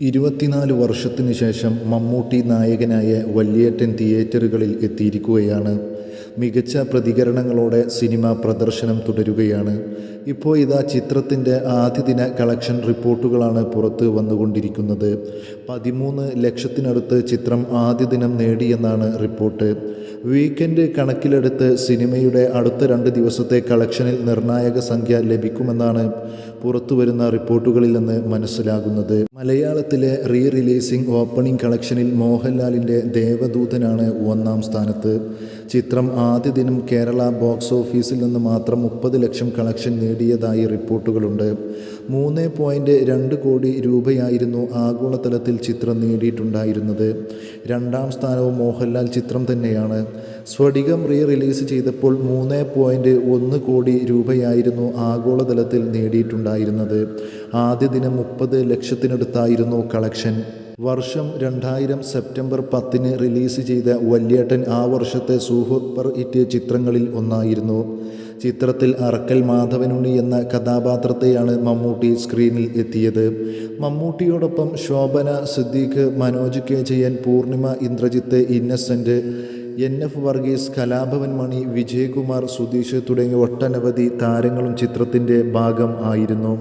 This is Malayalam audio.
ഇരുപത്തിനാല് വർഷത്തിന് ശേഷം മമ്മൂട്ടി നായകനായ വല്യേട്ടൻ തിയേറ്ററുകളിൽ എത്തിയിരിക്കുകയാണ്. മികച്ച പ്രതികരണങ്ങളോടെ സിനിമ പ്രദർശനം തുടരുകയാണ്. ഇപ്പോൾ ഇതാ ചിത്രത്തിന്റെ ആദ്യ ദിന കളക്ഷൻ റിപ്പോർട്ടുകളാണ് പുറത്ത് വന്നുകൊണ്ടിരിക്കുന്നത്. പതിമൂന്ന് ലക്ഷത്തിനടുത്ത് ചിത്രം ആദ്യ ദിനം നേടിയെന്നാണ് റിപ്പോർട്ട്. വീക്കെൻഡ് കണക്കിലെടുത്ത് സിനിമയുടെ അടുത്ത രണ്ട് ദിവസത്തെ കളക്ഷനിൽ നിർണായക സംഖ്യ ലഭിക്കുമെന്നാണ് പുറത്തുവരുന്ന റിപ്പോർട്ടുകളിൽ നിന്ന് മനസ്സിലാകുന്നത്. മലയാളത്തിലെ റീ റിലീസിംഗ് ഓപ്പണിംഗ് കളക്ഷനിൽ മോഹൻലാലിന്റെ ദേവദൂതനാണ് ഒന്നാം സ്ഥാനത്ത്. ചിത്രം ആദ്യ ദിനം കേരള ബോക്സ് ഓഫീസിൽ നിന്ന് മാത്രം മുപ്പത് ലക്ഷം കളക്ഷൻ നേടിയതായി റിപ്പോർട്ടുകളുണ്ട്. മൂന്ന് പോയിന്റ് രണ്ട് കോടി രൂപയായിരുന്നു ആഗോളതലത്തിൽ ചിത്രം നേടിയിട്ടുണ്ടായിരുന്നത്. രണ്ടാം സ്ഥാനവും മോഹൻലാൽ ചിത്രം തന്നെയാണ്. സ്ഫടികം റീ റിലീസ് ചെയ്തപ്പോൾ മൂന്ന് പോയിന്റ് ഒന്ന് കോടി രൂപയായിരുന്നു ആഗോളതലത്തിൽ നേടിയിട്ടുണ്ടായിരുന്നത്. ആദ്യ ദിനം മുപ്പത് ലക്ഷത്തിനടുത്തായിരുന്നു കളക്ഷൻ. വർഷം രണ്ടായിരം സെപ്റ്റംബർ പത്തിന് റിലീസ് ചെയ്ത വല്യേട്ടൻ ആ വർഷത്തെ സൂപ്പർ ഹിറ്റ് ചിത്രങ്ങളിൽ ഒന്നായിരുന്നു. ചിത്രത്തിൽ അറക്കൽ മാധവനുണ്ണി എന്ന കഥാപാത്രത്തെയാണ് മമ്മൂട്ടി സ്ക്രീനിൽ എത്തിയത്. മമ്മൂട്ടിയോടൊപ്പം Shobhana Siddique Manoj K Jayan Poornima Indrajith Innocent N F Varghese Kalabhavan Mani Vijayakumar Sudheesh തുടങ്ങിയ ഒട്ടനവധി താരങ്ങളും ചിത്രത്തിന്റെ ഭാഗം ആയിരുന്നു.